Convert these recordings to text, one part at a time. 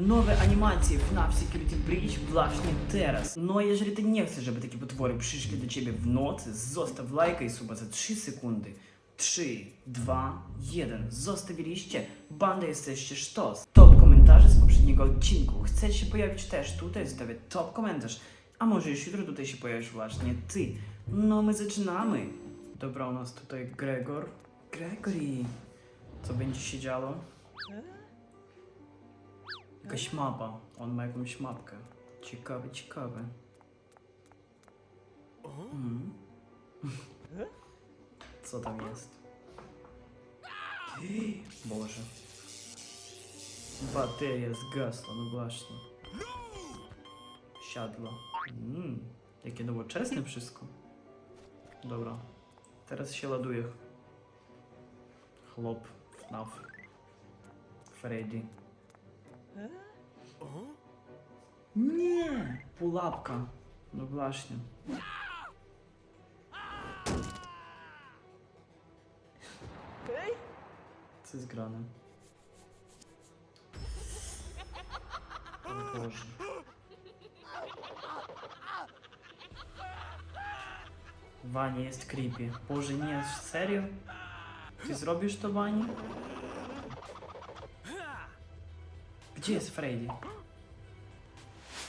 Nowe animacje FNAF Security Breach właśnie teraz. No jeżeli ty nie chcesz, żeby takie potwory przyszli do ciebie w nocy, zostaw lajka i suba za 3 sekundy. 3, 2, 1. Zostawiliście? Banda jesteście sztos. Top komentarze z poprzedniego odcinku. Chcecie się pojawić też tutaj? Zostawię top komentarz. A może już jutro tutaj się pojawisz właśnie ty. No my zaczynamy. Dobra, u nas tutaj Gregor. Gregory. Co będzie się działo? Jakaś mapa. On ma jakąś mapkę. Ciekawe, ciekawe. Mm. Co tam jest? Boże. Bateria zgasła, no właśnie. Siadło. Mm. Jakie nowoczesne wszystko. Dobra. Teraz się ładuje. Chłop. FNAF. Freddy. Nie! Pułapka. No właśnie. Co jest grane? O Boże. Wania jest creepy. Boże, nie, serio? Ty zrobisz to, Wani? Gdzie jest Freddy?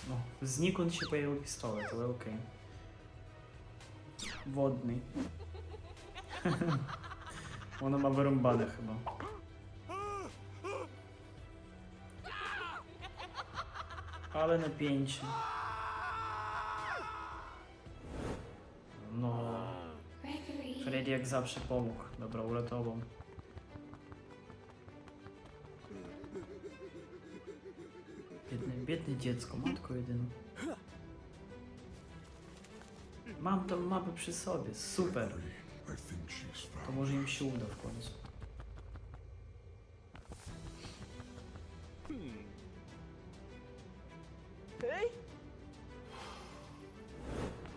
No, znikąd się pojawił pistolet, ale okej. Wodny. Ona ma wyrąbane chyba. Ale napięcie. No. Freddy jak zawsze pomógł. Dobra, uratował. Biedne, dziecko, matko jedyna. Mam tą mapę przy sobie, super. To może im się uda w końcu.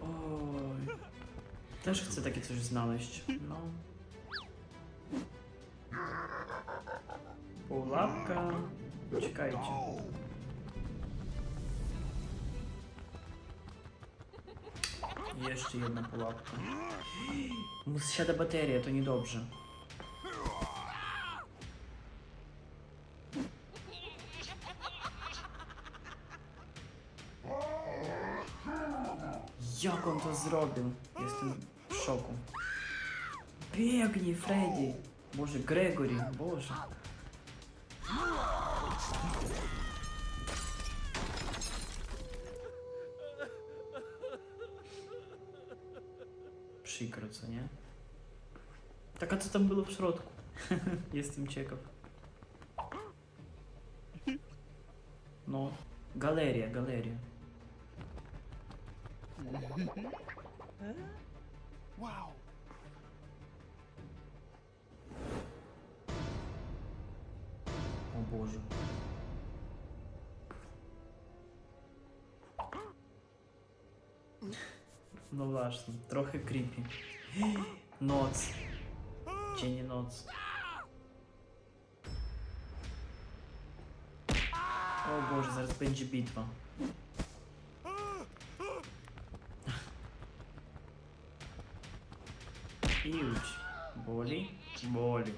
Oj. Też chcę takie coś znaleźć. No. Pułapka. Czekajcie. Jeszcze jedna pułapka. Mu zsiada bateria, to niedobrze. Jak on to zrobił? Jestem w szoku. Biegnij, Freddy! Boże, Gregory, Boże. Przykro, co nie? Tak, a co tam było w środku? Jestem ciekaw. No, galeria, galeria. Wow. O No właśnie, trochę creepy. Noc. Dzień i noc. O Boże, zaraz będzie bitwa. Iuć. Boli? Boli.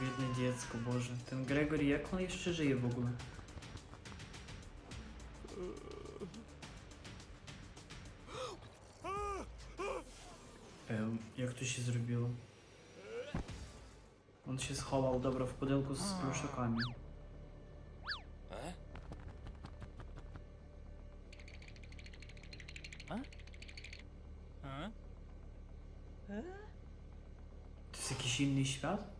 Biedne dziecko, Boże. Ten Gregory, jak on jeszcze żyje w ogóle? Em, jak to się zrobiło? On się schował, dobra, w pudełku z pluszakami. To jest jakiś inny świat?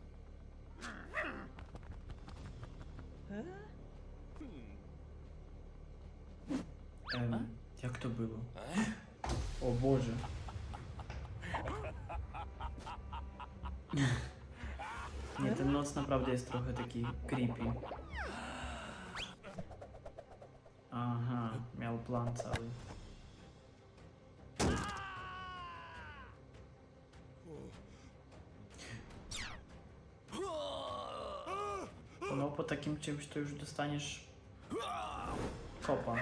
Em, jak to było? O Boże. Nie, ten noc naprawdę jest trochę taki creepy. Aha, miał plan cały. Po takim czymś to już dostaniesz kopa.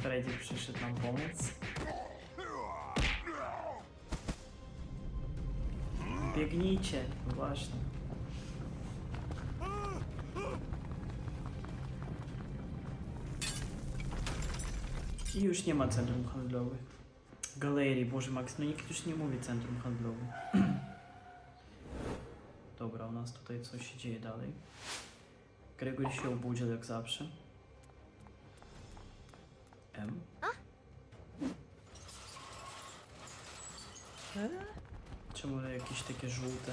Freddy przyszedł nam pomóc. Biegnijcie, no właśnie. I już nie ma centrum handlowych. Galerii, Boże Max, no nikt już nie mówi centrum handlowe. Dobra, u nas tutaj coś się dzieje dalej. Gregory się obudził jak zawsze. M. Czemu one jakieś takie żółte?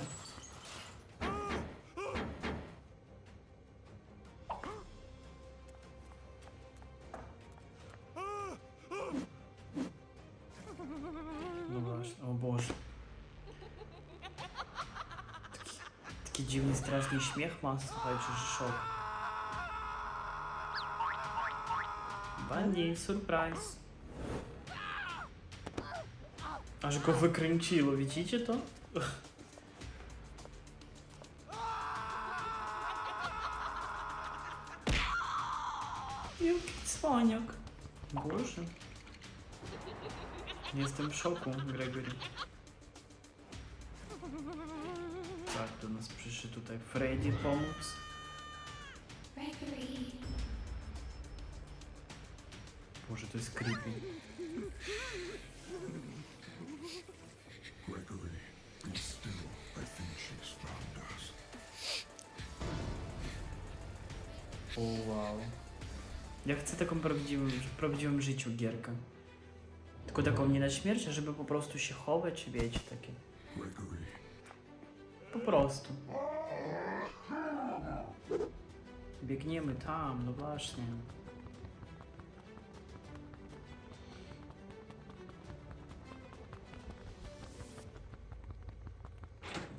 Такий дивний страшний сміх мав, слухаючи шок. Банді, сюрприз. Аж го выкринчило, видите то? Юкий дзвонок. Боже. Я в шоку, Грегорі. Tak, do nas przyszedł tutaj Freddy pomóc. Boże, to jest creepy. Gregory, wow. Ja chcę taką prawdziwą, w prawdziwym życiu gierkę. Tylko taką nie na śmierć, żeby po prostu się chować, wiecie, takie. Gregory, prostu. Biegniemy tam, no właśnie.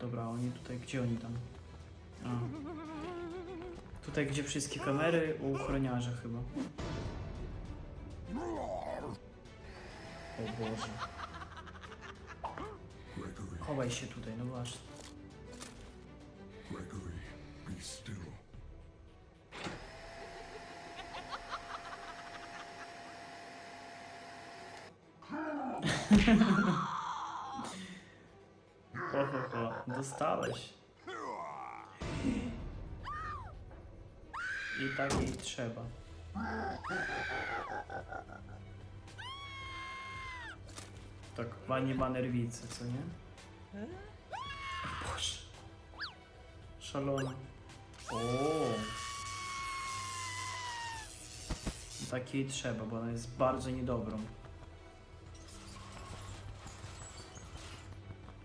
Dobra, oni tutaj, gdzie oni tam? A. Tutaj, gdzie wszystkie kamery, u ochroniarza chyba. O Boże. Chowaj się tutaj, no właśnie. Dostałeś. I tak jej trzeba. Tak, pani ma nerwicy, co nie? O Boże. Szalona. O. Tak jej trzeba, bo ona jest bardzo niedobrą.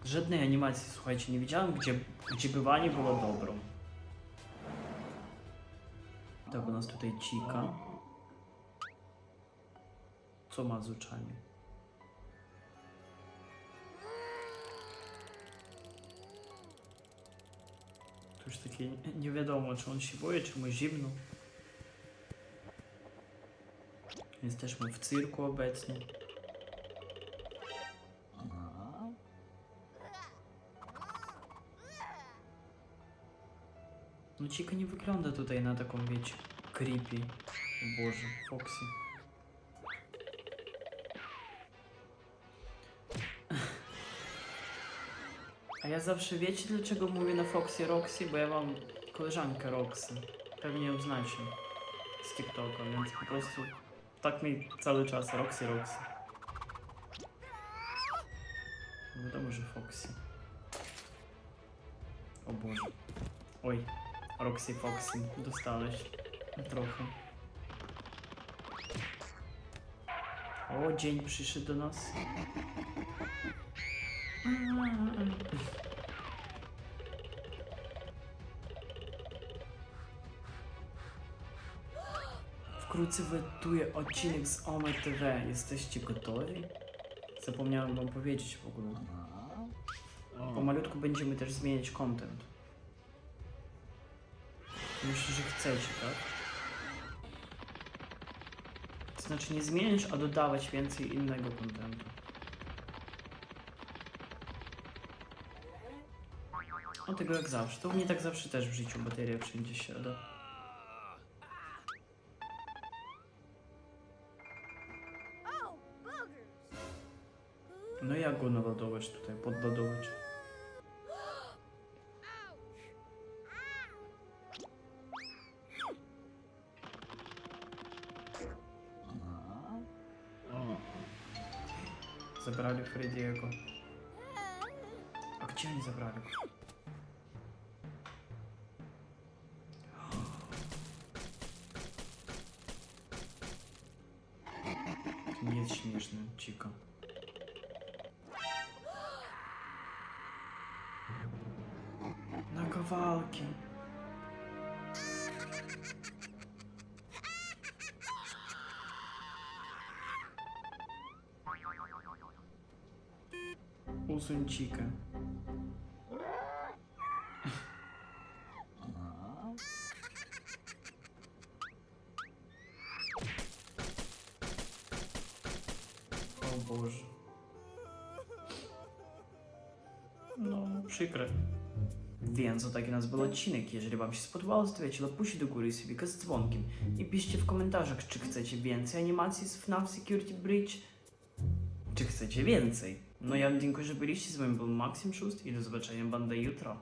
Żadnej animacji, słuchajcie, nie widziałem, gdzie, gdzie bywanie było dobrą. Tak, u nas tutaj cika. Co ma z oczami? To już takie nie- wiadomo, czy on się boi, czy mu zimno. Jesteśmy w cyrku obecnie. No Chica nie wygląda tutaj na taką, wiecie, creepy. O Boże, Foxy. A ja zawsze wiecie dlaczego mówię na Foxy Roxy? Bo ja mam koleżankę Roxy. Pewnie ją znacie z TikToka, więc po prostu tak mi cały czas Roxy Roxy. Wiadomo, że Foxy. O Boże. Oj, Roxy Foxy, dostałeś trochę. O, dzień przyszedł do nas. wkrótce wlatuje odcinek z OME TV. Jesteście gotowi? Zapomniałem wam powiedzieć w ogóle. Pomalutku będziemy też zmieniać content. Myślę, że chcecie, tak? To znaczy nie zmieniać, a dodawać więcej innego kontentu. No tego jak zawsze. To u mnie tak zawsze też w życiu bateria wszędzie siada. No i jak go naładować tutaj, podładować? Забрали Фредеку. А где они забрали? Нет, конечно, Чика. Наковалки. O Boże. No, przykre. Więc o taki nas był odcinek. Jeżeli Wam się spodobało, zostawiajcie lapusi do góry i subika z dzwonkiem. I piszcie w komentarzach, czy chcecie więcej animacji z FNAF Security Breach, czy chcecie więcej. No ja dziękuję, że byliście. Z wami był Maksim Szust i do zobaczenia bandy jutro.